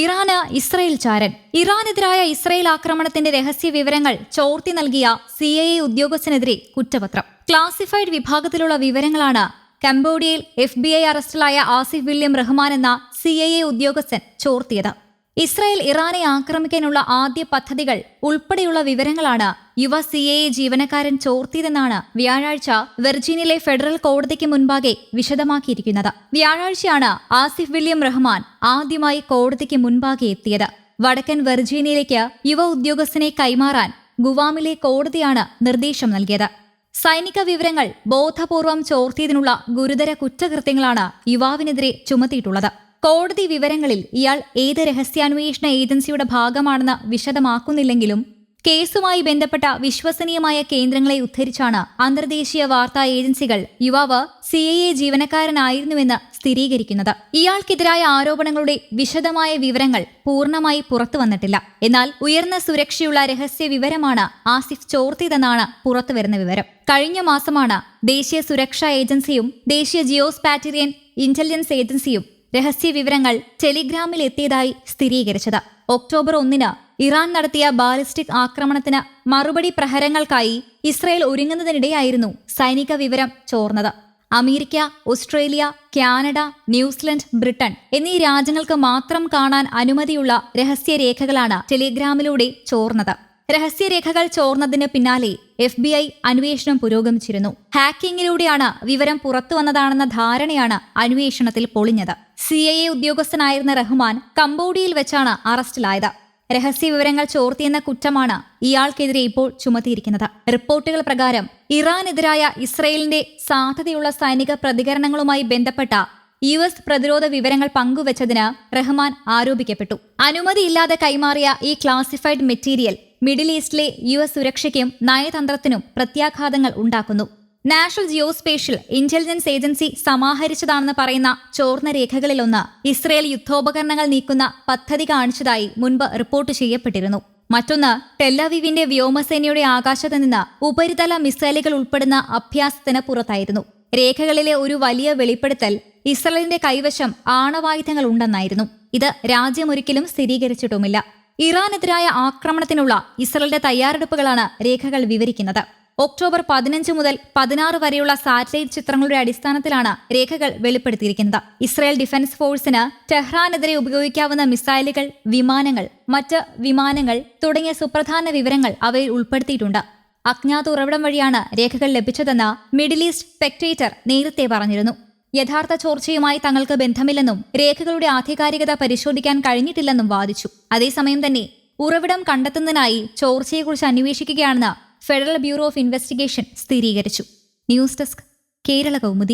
ഇറാന് Israel ചാരൻ. ഇറാനെതിരായ Israel ആക്രമണത്തിന്റെ രഹസ്യ വിവരങ്ങൾ ചോർത്തി നൽകിയ സി ഐ എ ഉദ്യോഗസ്ഥനെതിരെ കുറ്റപത്രം. ക്ലാസിഫൈഡ് വിഭാഗത്തിലുള്ള വിവരങ്ങളാണ് കംബോഡിയയിൽ എഫ് ബി ഐ അറസ്റ്റിലായ ആസിഫ് വില്യം റഹ്മാൻ എന്ന സി ഐ എ ഉദ്യോഗസ്ഥൻ ചോർത്തിയത്. ഇസ്രായേൽ ഇറാനെ ആക്രമിക്കാനുള്ള ആദ്യ പദ്ധതികൾ ഉൾപ്പെടെയുള്ള വിവരങ്ങളാണ് യുവ സി എ ജീവനക്കാരൻ ചോർത്തിയതെന്നാണ് വ്യാഴാഴ്ച വെർജീനിയയിലെ ഫെഡറൽ കോടതിക്ക് മുൻപാകെ വിശദമാക്കിയിരിക്കുന്നത്. വ്യാഴാഴ്ചയാണ് ആസിഫ് വില്യം റഹ്മാൻ ആദ്യമായി കോടതിക്ക് മുൻപാകെ എത്തിയത്. വടക്കൻ വെർജീനിയയിലേക്ക് യുവ ഉദ്യോഗസ്ഥനെ കൈമാറാൻ ഗുവാമിലെ കോടതിയാണ് നിർദ്ദേശം നൽകിയത്. സൈനിക വിവരങ്ങൾ ബോധപൂർവം ചോർത്തിയതിനുള്ള ഗുരുതര കുറ്റകൃത്യങ്ങളാണ് യുവാവിനെതിരെ ചുമത്തിയിട്ടുള്ളത്. കോടതി വിവരങ്ങളിൽ ഇയാൾ ഏത് രഹസ്യാന്വേഷണ ഏജൻസിയുടെ ഭാഗമാണെന്ന് വിശദമാക്കുന്നില്ലെങ്കിലും കേസുമായി ബന്ധപ്പെട്ട വിശ്വസനീയമായ കേന്ദ്രങ്ങളെ ഉദ്ധരിച്ചാണ് അന്തർദേശീയ വാർത്താ ഏജൻസികൾ യുവാവ് സി ഐ എ ജീവനക്കാരനായിരുന്നുവെന്ന് സ്ഥിരീകരിക്കുന്നത്. ഇയാൾക്കെതിരായ ആരോപണങ്ങളുടെ വിശദമായ വിവരങ്ങൾ പൂർണമായി പുറത്തു വന്നിട്ടില്ല. എന്നാൽ ഉയർന്ന സുരക്ഷയുള്ള രഹസ്യ വിവരമാണ് ആസിഫ് ചോർത്തിയതെന്നാണ് പുറത്തുവരുന്ന വിവരം. കഴിഞ്ഞ മാസമാണ് ദേശീയ സുരക്ഷാ ഏജൻസിയും ദേശീയ ജിയോസ്പാറ്റേറിയൻ ഇന്റലിജൻസ് ഏജൻസിയും രഹസ്യ വിവരങ്ങൾ ടെലിഗ്രാമിൽ എത്തിയതായി സ്ഥിരീകരിച്ചത്. ഒക്ടോബർ ഒന്നിന് ഇറാൻ നടത്തിയ ബാലിസ്റ്റിക് ആക്രമണത്തിന് മറുപടി പ്രഹരങ്ങൾക്കായി ഇസ്രയേൽ ഒരുങ്ങുന്നതിനിടെയായിരുന്നു സൈനിക വിവരം ചോർന്നത്. America Australia Canada New Zealand Britain എന്നീ രാജ്യങ്ങൾക്ക് മാത്രം കാണാൻ അനുമതിയുള്ള രഹസ്യരേഖകളാണ് ടെലിഗ്രാമിലൂടെ ചോർന്നത്. രഹസ്യരേഖകൾ ചോർന്നതിന് പിന്നാലെ എഫ് ബി ഐ അന്വേഷണം പുരോഗമിച്ചിരുന്നു. ഹാക്കിങ്ങിലൂടെയാണ് വിവരം പുറത്തുവന്നതാണെന്ന ധാരണയാണ് അന്വേഷണത്തിൽ പൊളിഞ്ഞത്. സി ഐ എ ഉദ്യോഗസ്ഥനായിരുന്ന റഹ്മാൻ കംബോഡിയയിൽ വെച്ചാണ് അറസ്റ്റിലായത്. രഹസ്യ വിവരങ്ങൾ ചോർത്തിയെന്ന കുറ്റമാണ് ഇയാൾക്കെതിരെ ഇപ്പോൾ ചുമത്തിയിരിക്കുന്നത്. റിപ്പോർട്ടുകൾ പ്രകാരം ഇറാനെതിരായ ഇസ്രയേലിന്റെ സാധ്യതയുള്ള സൈനിക പ്രതികരണങ്ങളുമായി ബന്ധപ്പെട്ട യു എസ് പ്രതിരോധ വിവരങ്ങൾ പങ്കുവച്ചതിന് റഹ്മാൻ ആരോപിക്കപ്പെട്ടു. അനുമതിയില്ലാതെ കൈമാറിയ ഈ ക്ലാസിഫൈഡ് മെറ്റീരിയൽ മിഡിൽ ഈസ്റ്റിലെ യു എസ് സുരക്ഷയ്ക്കും നയതന്ത്രത്തിനും പ്രത്യാഘാതങ്ങൾ ഉണ്ടാക്കുന്നു. നാഷണൽ ജിയോസ്പേഷ്യൽ ഇന്റലിജൻസ് ഏജൻസി സമാഹരിച്ചതാണെന്ന് പറയുന്ന ചോർന്ന രേഖകളിലൊന്ന് ഇസ്രയേൽ യുദ്ധോപകരണങ്ങൾ നീക്കുന്ന പദ്ധതി കാണിച്ചതായി മുൻപ് റിപ്പോർട്ട് ചെയ്യപ്പെട്ടിരുന്നു. മറ്റൊന്ന് ടെല്ലവീവിന്റെ വ്യോമസേനയുടെ ആകാശത്ത് നിന്ന് ഉപരിതല മിസൈലുകൾ ഉൾപ്പെടുന്ന അഭ്യാസത്തിന് പുറത്തായിരുന്നു. രേഖകളിലെ ഒരു വലിയ വെളിപ്പെടുത്തൽ ഇസ്രയേലിന്റെ കൈവശം ആണവായുധങ്ങൾ ഉണ്ടെന്നായിരുന്നു. ഇത് രാജ്യമൊരിക്കലും സ്ഥിരീകരിച്ചിട്ടുമില്ല. ഇറാനെതിരായ ആക്രമണത്തിനുള്ള ഇസ്രയേലിന്റെ തയ്യാറെടുപ്പുകളാണ് രേഖകൾ വിവരിക്കുന്നത്. ഒക്ടോബർ പതിനഞ്ച് മുതൽ പതിനാറ് വരെയുള്ള സാറ്റലൈറ്റ് ചിത്രങ്ങളുടെ അടിസ്ഥാനത്തിലാണ് രേഖകൾ വെളിപ്പെടുത്തിയിരിക്കുന്നത്. ഇസ്രായേൽ ഡിഫൻസ് ഫോഴ്സിന് ടെഹ്റാനെതിരെ ഉപയോഗിക്കാവുന്ന മിസൈലുകൾ വിമാനങ്ങൾ മറ്റ് വിമാനങ്ങൾ തുടങ്ങിയ സുപ്രധാന വിവരങ്ങൾ അവയിൽ ഉൾപ്പെടുത്തിയിട്ടുണ്ട്. അജ്ഞാത ഉറവിടം വഴിയാണ് രേഖകൾ ലഭിച്ചതെന്ന് മിഡിൽ ഈസ്റ്റ് സ്പെക്ടേറ്റർ നേരത്തെ പറഞ്ഞിരുന്നു. യഥാർത്ഥ ചോർച്ചയുമായി തങ്ങൾക്ക് ബന്ധമില്ലെന്നും രേഖകളുടെ ആധികാരികത പരിശോധിക്കാൻ കഴിഞ്ഞിട്ടില്ലെന്നും വാദിച്ചു. അതേസമയം തന്നെ ഉറവിടം കണ്ടെത്തുന്നതിനായി ചോർച്ചയെക്കുറിച്ച് അന്വേഷിക്കുകയാണെന്ന് ഫെഡറൽ ബ്യൂറോ ഓഫ് ഇൻവെസ്റ്റിഗേഷൻ സ്ഥിരീകരിച്ചു. News desk Kerala Kaumudi.